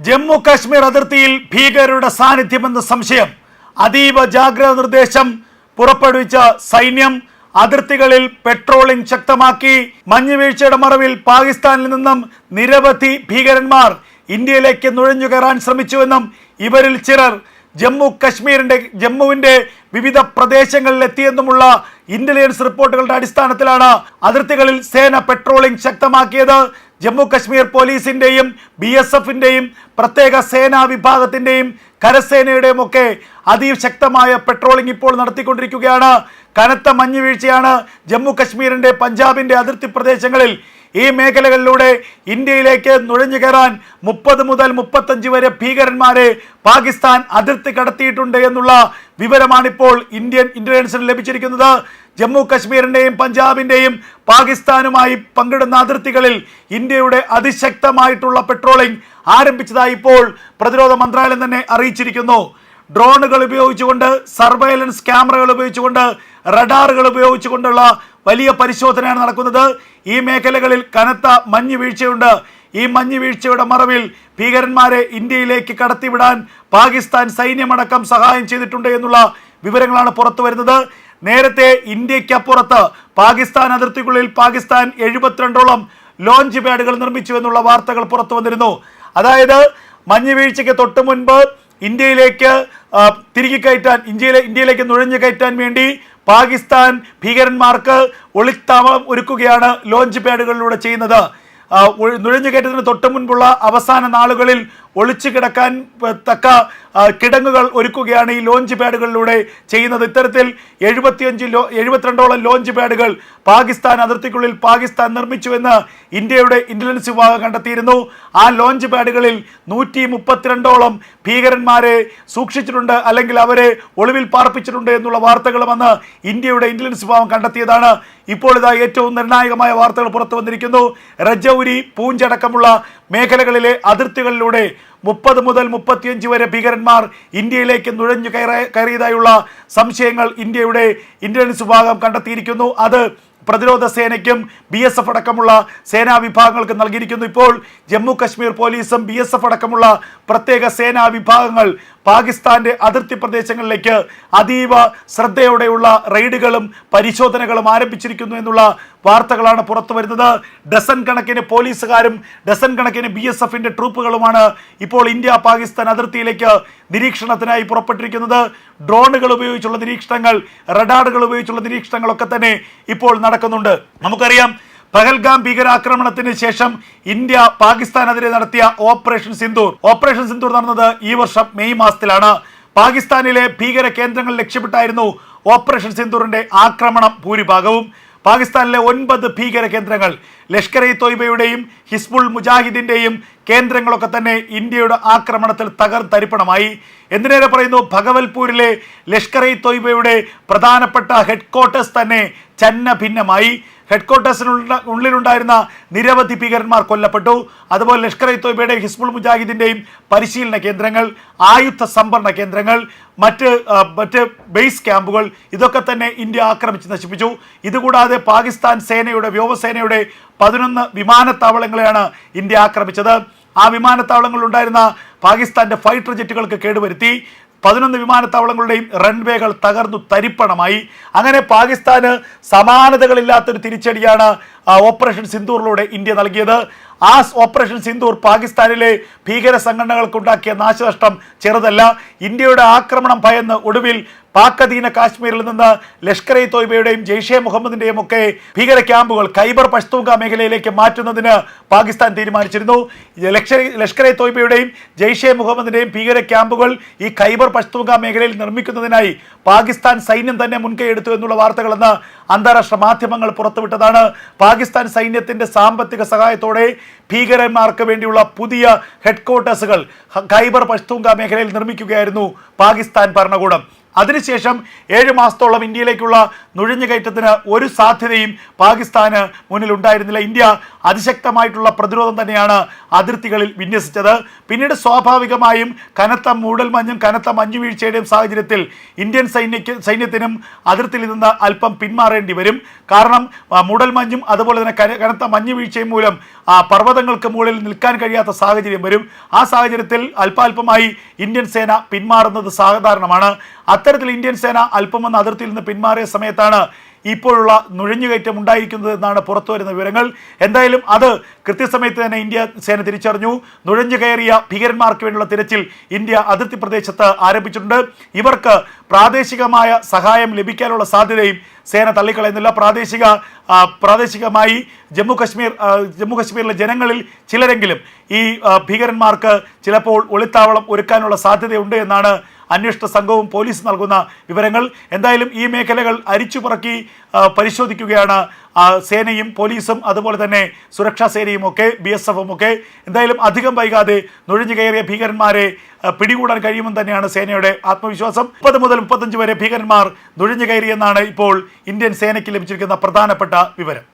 ജമ്മു കാശ്മീർ അതിർത്തിയിൽ ഭീകരരുടെ സാന്നിധ്യമെന്ന സംശയം അതീവ ജാഗ്രത നിർദ്ദേശം പുറപ്പെടുവിച്ച സൈന്യം അതിർത്തികളിൽ പെട്രോളിംഗ് ശക്തമാക്കി. മഞ്ഞുവീഴ്ചയുടെ മറവിൽ പാകിസ്ഥാനിൽ നിന്നും നിരവധി ഭീകരന്മാർ ഇന്ത്യയിലേക്ക് നുഴഞ്ഞു കയറാൻ ശ്രമിച്ചുവെന്നും ഇവരിൽ ചിലർ ജമ്മു കശ്മീരിന്റെ ജമ്മുവിന്റെ വിവിധ പ്രദേശങ്ങളിൽ എത്തിയെന്നുമുള്ള ഇന്റലിജൻസ് റിപ്പോർട്ടുകളുടെ അടിസ്ഥാനത്തിലാണ് അതിർത്തികളിൽ സേന പെട്രോളിംഗ് ശക്തമാക്കിയത്. ജമ്മു കശ്മീർ പോലീസിന്റെയും ബി എസ് എഫിന്റെയും പ്രത്യേക സേനാ വിഭാഗത്തിന്റെയും കരസേനയുടെയും ഒക്കെ അതിശക്തമായ പെട്രോളിംഗ് ഇപ്പോൾ നടത്തിക്കൊണ്ടിരിക്കുകയാണ്. കനത്ത മഞ്ഞുവീഴ്ചയാണ് ജമ്മു കശ്മീരിന്റെ പഞ്ചാബിന്റെ അതിർത്തി പ്രദേശങ്ങളിൽ ഈ മേഖലകളിലൂടെ ഇന്ത്യയിലേക്ക് നുഴഞ്ഞു കയറാൻ മുപ്പത് മുതൽ മുപ്പത്തഞ്ച് വരെ ഭീകരന്മാരെ പാകിസ്ഥാൻ അതിർത്തി കടത്തിയിട്ടുണ്ട് എന്നുള്ള വിവരമാണിപ്പോൾ ഇന്ത്യൻ ഇന്റലിജൻസിന് ലഭിച്ചിരിക്കുന്നത്. ജമ്മു കശ്മീരിന്റെയും പഞ്ചാബിന്റെയും പാകിസ്ഥാനുമായി പങ്കിടുന്ന അതിർത്തികളിൽ ഇന്ത്യയുടെ അതിശക്തമായിട്ടുള്ള പെട്രോളിംഗ് ആരംഭിച്ചതായി ഇപ്പോൾ പ്രതിരോധ മന്ത്രാലയം തന്നെ അറിയിച്ചിരിക്കുന്നു. ഡ്രോണുകൾ ഉപയോഗിച്ചുകൊണ്ട് സർവൈലൻസ് ക്യാമറകൾ ഉപയോഗിച്ചുകൊണ്ട് റഡാറുകൾ ഉപയോഗിച്ചുകൊണ്ടുള്ള വലിയ പരിശോധനയാണ് നടക്കുന്നത്. ഈ മേഖലകളിൽ കനത്ത മഞ്ഞ് വീഴ്ചയുണ്ട്. ഈ മഞ്ഞ് വീഴ്ചയുടെ മറവിൽ ഭീകരന്മാരെ ഇന്ത്യയിലേക്ക് കടത്തിവിടാൻ പാകിസ്ഥാൻ സൈന്യമടക്കം സഹായം ചെയ്തിട്ടുണ്ട് എന്നുള്ള വിവരങ്ങളാണ് പുറത്തു വരുന്നത്. നേരത്തെ ഇന്ത്യക്കപ്പുറത്ത് പാകിസ്ഥാൻ അതിർത്തിക്കുള്ളിൽ പാകിസ്ഥാൻ എഴുപത്തിരണ്ടോളം ലോഞ്ച് പാഡുകൾ നിർമ്മിച്ചു എന്നുള്ള വാർത്തകൾ പുറത്തു വന്നിരുന്നു. അതായത് മഞ്ഞ് വീഴ്ചയ്ക്ക് തൊട്ട് മുൻപ് ഇന്ത്യയിലേക്ക് തിരികെ കയറ്റാൻ ഇന്ത്യയിലെ ഇന്ത്യയിലേക്ക് നുഴഞ്ഞു കയറ്റാൻ വേണ്ടി പാകിസ്ഥാൻ ഭീകരന്മാർക്ക് ഒളിത്താവളം ഒരുക്കുകയാണ് ലോഞ്ച് പാഡുകളിലൂടെ ചെയ്യുന്നത്. നുഴഞ്ഞുകയറ്റത്തിന് തൊട്ട് മുൻപുള്ള അവസാന നാളുകളിൽ ഒളിച്ചു കിടക്കാൻ തക്ക കിടങ്ങുകൾ ഒരുക്കുകയാണ് ഈ ലോഞ്ച് പാഡുകളിലൂടെ ചെയ്യുന്നത്. ഇത്തരത്തിൽ എഴുപത്തിയഞ്ച് ലോ എഴുപത്തിരണ്ടോളം ലോഞ്ച് പാഡുകൾ പാകിസ്ഥാൻ അതിർത്തിക്കുള്ളിൽ പാകിസ്ഥാൻ നിർമ്മിച്ചുവെന്ന് ഇന്ത്യയുടെ ഇന്റലിജൻസ് വിഭാഗം കണ്ടെത്തിയിരുന്നു. ആ ലോഞ്ച് പാഡുകളിൽ നൂറ്റി മുപ്പത്തിരണ്ടോളം ഭീകരന്മാരെ സൂക്ഷിച്ചിട്ടുണ്ട് അല്ലെങ്കിൽ അവരെ ഒളിവിൽ പാർപ്പിച്ചിട്ടുണ്ട് എന്നുള്ള വാർത്തകളുമെന്ന് ഇന്ത്യയുടെ ഇന്റലിജൻസ് വിഭാഗം കണ്ടെത്തിയതാണ്. ഇപ്പോൾ ഇതാ ഏറ്റവും നിർണായകമായ വാർത്തകൾ പുറത്തു വന്നിരിക്കുന്നു. രജൌരി പൂഞ്ചടക്കമുള്ള മേഖലകളിലെ അതിർത്തികളിലൂടെ മുപ്പത് മുതൽ മുപ്പത്തിയഞ്ച് വരെ ഭീകരന്മാർ ഇന്ത്യയിലേക്ക് നുഴഞ്ഞു കയറ കയറിയതായുള്ള സംശയങ്ങൾ ഇന്ത്യയുടെ ഇന്റലിജൻസ് വിഭാഗം കണ്ടെത്തിയിരിക്കുന്നു. അത് പ്രതിരോധ സേനയ്ക്കും ബി എസ് എഫ് അടക്കമുള്ള സേനാ വിഭാഗങ്ങൾക്ക് നൽകിയിരിക്കുന്നു. ഇപ്പോൾ ജമ്മു കശ്മീർ പോലീസും ബി എസ് എഫ് അടക്കമുള്ള പ്രത്യേക സേനാ വിഭാഗങ്ങൾ പാകിസ്ഥാന്റെ അതിർത്തി പ്രദേശങ്ങളിലേക്ക് അതീവ ശ്രദ്ധയോടെയുള്ള റെയ്ഡുകളും പരിശോധനകളും ആരംഭിച്ചിരിക്കുന്നു എന്നുള്ള വാർത്തകളാണ് പുറത്തു വരുന്നത്. ഡസൻ കണക്കിന് പോലീസുകാരും ഡസൻ കണക്കിന് ബി എസ് എഫിന്റെ ട്രൂപ്പുകളുമാണ് ഇപ്പോൾ ഇന്ത്യ പാകിസ്ഥാൻ അതിർത്തിയിലേക്ക് നിരീക്ഷണത്തിനായി പുറപ്പെട്ടിരിക്കുന്നത്. ഡ്രോണുകൾ ഉപയോഗിച്ചുള്ള നിരീക്ഷണങ്ങൾ റഡാറുകൾ ഉപയോഗിച്ചുള്ള നിരീക്ഷണങ്ങളൊക്കെ തന്നെ ഇപ്പോൾ നടക്കുന്നുണ്ട്. നമുക്കറിയാം പഹൽഗാം ഭീകരാക്രമണത്തിന് ശേഷം ഇന്ത്യ പാകിസ്ഥാനെതിരെ നടത്തിയ ഓപ്പറേഷൻ സിന്ദൂർ. ഓപ്പറേഷൻ സിന്ദൂർ നടന്നത് ഈ വർഷം മെയ് മാസത്തിലാണ്. പാകിസ്ഥാനിലെ ഭീകര കേന്ദ്രങ്ങൾ ലക്ഷ്യമിട്ടായിരുന്നു ഓപ്പറേഷൻ സിന്ദൂറിന്റെ ആക്രമണം ഭൂരിഭാഗവും. പാകിസ്ഥാനിലെ ഒൻപത് ഭീകര കേന്ദ്രങ്ങൾ ലഷ്കർ ഇ തോയ്ബയുടെയും ഹിസ്ബുൾ മുജാഹിദിന്റെയും കേന്ദ്രങ്ങളൊക്കെ തന്നെ ഇന്ത്യയുടെ ആക്രമണത്തിൽ തകർത്തരിപ്പണമായി എന്തിനേറെ പറയുന്നു? ഭഗവൽപൂരിലെ ലഷ്കർ ഇ തോയ്ബയുടെ പ്രധാനപ്പെട്ട ഹെഡ്ക്വാർട്ടേഴ്സ് തന്നെ ചന്ന ഭിന്നമായി ഹെഡ്ക്വാർട്ടേഴ്സിനുള്ള ഉള്ളിലുണ്ടായിരുന്ന നിരവധി ഭീകരന്മാർ കൊല്ലപ്പെട്ടു. അതുപോലെ ലഷ്കർ ഇ തോയ്ബയുടെ ഹിസ്ബുൾ മുജാഹിദിന്റെയും പരിശീലന കേന്ദ്രങ്ങൾ ആയുധ സംഭരണ കേന്ദ്രങ്ങൾ മറ്റ് മറ്റ് ബേസ് ക്യാമ്പുകൾ ഇതൊക്കെ തന്നെ ഇന്ത്യ ആക്രമിച്ച് നശിപ്പിച്ചു. ഇതുകൂടാതെ പാകിസ്ഥാൻ സേനയുടെ വ്യോമസേനയുടെ പതിനൊന്ന് വിമാനത്താവളങ്ങളെയാണ് ഇന്ത്യ ആക്രമിച്ചത്. ആ വിമാനത്താവളങ്ങളിലുണ്ടായിരുന്ന പാകിസ്ഥാന്റെ ഫൈറ്റർ ജെറ്റുകൾക്ക് കേടുവരുത്തി. പതിനൊന്ന് വിമാനത്താവളങ്ങളുടെയും റൺവേകൾ തകർന്നു തരിപ്പണമായി. അങ്ങനെ പാകിസ്ഥാന് സമാനതകളില്ലാത്തൊരു തിരിച്ചടിയാണ് ഓപ്പറേഷൻ സിന്ദൂറിലൂടെ ഇന്ത്യ നൽകിയത്. ആ ഓപ്പറേഷൻ സിന്ദൂർ പാകിസ്ഥാനിലെ ഭീകര സംഘടനകൾക്കുണ്ടാക്കിയ നാശനഷ്ടം ചെറുതല്ല. ഇന്ത്യയുടെ ആക്രമണം ഭയന്ന് ഒടുവിൽ പാക് അധീന കാശ്മീരിൽ നിന്ന് ലഷ്കർ ഇ തോയ്ബയുടെയും ജെയ്ഷെ മുഹമ്മദിന്റെയും ഒക്കെ ഭീകര ക്യാമ്പുകൾ ഖൈബർ പഷ്തൂങ്ക മേഖലയിലേക്ക് മാറ്റുന്നതിന് പാകിസ്ഥാൻ തീരുമാനിച്ചിരുന്നു. ലഷ്കർ ലഷ്കർ ഇ തോയ്ബയുടെയും ജെയ്ഷെ മുഹമ്മദിന്റെയും ഭീകര ക്യാമ്പുകൾ ഈ ഖൈബർ പഷ്തൂങ്ക മേഖലയിൽ നിർമ്മിക്കുന്നതിനായി പാകിസ്ഥാൻ സൈന്യം തന്നെ മുൻകൈയെടുത്തു എന്നുള്ള വാർത്തകളെന്ന് അന്താരാഷ്ട്ര മാധ്യമങ്ങൾ പുറത്തുവിട്ടതാണ്. പാകിസ്ഥാൻ സൈന്യത്തിന്റെ സാമ്പത്തിക സഹായത്തോടെ ഭീകരന്മാർക്ക് വേണ്ടിയുള്ള പുതിയ ഹെഡ്ക്വാർട്ടേഴ്സുകൾ ഖൈബർ പഷ്തൂങ്ക മേഖലയിൽ നിർമ്മിക്കുകയായിരുന്നു പാകിസ്ഥാൻ ഭരണകൂടം. അതിനുശേഷം ഏഴ് മാസത്തോളം ഇന്ത്യയിലേക്കുള്ള നുഴഞ്ഞുകയറ്റത്തിന് ഒരു സാധ്യതയും പാകിസ്ഥാന് മുന്നിൽ ഉണ്ടായിരുന്നില്ല ഇന്ത്യ അതിശക്തമായിട്ടുള്ള പ്രതിരോധം തന്നെയാണ് അതിർത്തികളിൽ വിന്യസിച്ചത്. പിന്നീട് സ്വാഭാവികമായും കനത്ത മൂടൽമഞ്ഞും കനത്ത മഞ്ഞുവീഴ്ചയുടെയും സാഹചര്യത്തിൽ ഇന്ത്യൻ സൈന്യക്ക് സൈന്യത്തിനും അതിർത്തിയിൽ നിന്ന് അല്പം പിന്മാറേണ്ടി വരും. കാരണം മൂടൽമഞ്ഞും അതുപോലെ തന്നെ കന- കനത്ത മഞ്ഞുവീഴ്ചയും മൂലം ആ പർവതങ്ങൾക്ക് മുകളിൽ നിൽക്കാൻ കഴിയാത്ത സാഹചര്യം വരും. ആ സാഹചര്യത്തിൽ അല്പാൽപമായി ഇന്ത്യൻ സേന പിന്മാറുന്നത് സാധാരണമാണ്. അത്തരത്തിൽ ഇന്ത്യൻ സേന അല്പമെന്ന് അതിർത്തിയിൽ നിന്ന് പിന്മാറിയ സമയത്താണ് ഇപ്പോഴുള്ള നുഴഞ്ഞുകയറ്റം ഉണ്ടായിരിക്കുന്നത് എന്നാണ് പുറത്തു വരുന്ന വിവരങ്ങൾ. എന്തായാലും അത് കൃത്യസമയത്ത് തന്നെ ഇന്ത്യ സേന തിരിച്ചറിഞ്ഞു. നുഴഞ്ഞു കയറിയ ഭീകരന്മാർക്ക് വേണ്ടിയുള്ള തിരച്ചിൽ ഇന്ത്യ അതിർത്തി പ്രദേശത്ത് ആരംഭിച്ചിട്ടുണ്ട്. ഇവർക്ക് പ്രാദേശികമായ സഹായം ലഭിക്കാനുള്ള സാധ്യതയും സേന തള്ളിക്കളയുന്നില്ല. പ്രാദേശിക പ്രാദേശികമായി ജമ്മു കശ്മീർ ജമ്മു കശ്മീരിലെ ജനങ്ങളിൽ ചിലരെങ്കിലും ഈ ഭീകരന്മാർക്ക് ചിലപ്പോൾ ഒളിത്താവളം ഒരുക്കാനുള്ള സാധ്യതയുണ്ട് എന്നാണ് അന്വേഷണ സംഘവും പോലീസ് നൽകുന്ന വിവരങ്ങൾ. എന്തായാലും ഈ മേഖലകൾ അരിച്ചുപറക്കി പരിശോധിക്കുകയാണ് സേനയും പോലീസും അതുപോലെ തന്നെ സുരക്ഷാ സേനയും ഒക്കെ ബി എസ് എഫും ഒക്കെ എന്തായാലും അധികം വൈകാതെ നുഴഞ്ഞു കയറിയ ഭീകരന്മാരെ പിടികൂടാൻ കഴിയുമെന്ന് തന്നെയാണ് സേനയുടെ ആത്മവിശ്വാസം. മുപ്പത് മുതൽ മുപ്പത്തഞ്ച് വരെ ഭീകരന്മാർ നുഴഞ്ഞു കയറിയെന്നാണ് ഇപ്പോൾ ഇന്ത്യൻ സേനയ്ക്ക് ലഭിച്ചിരിക്കുന്ന പ്രധാനപ്പെട്ട വിവരം.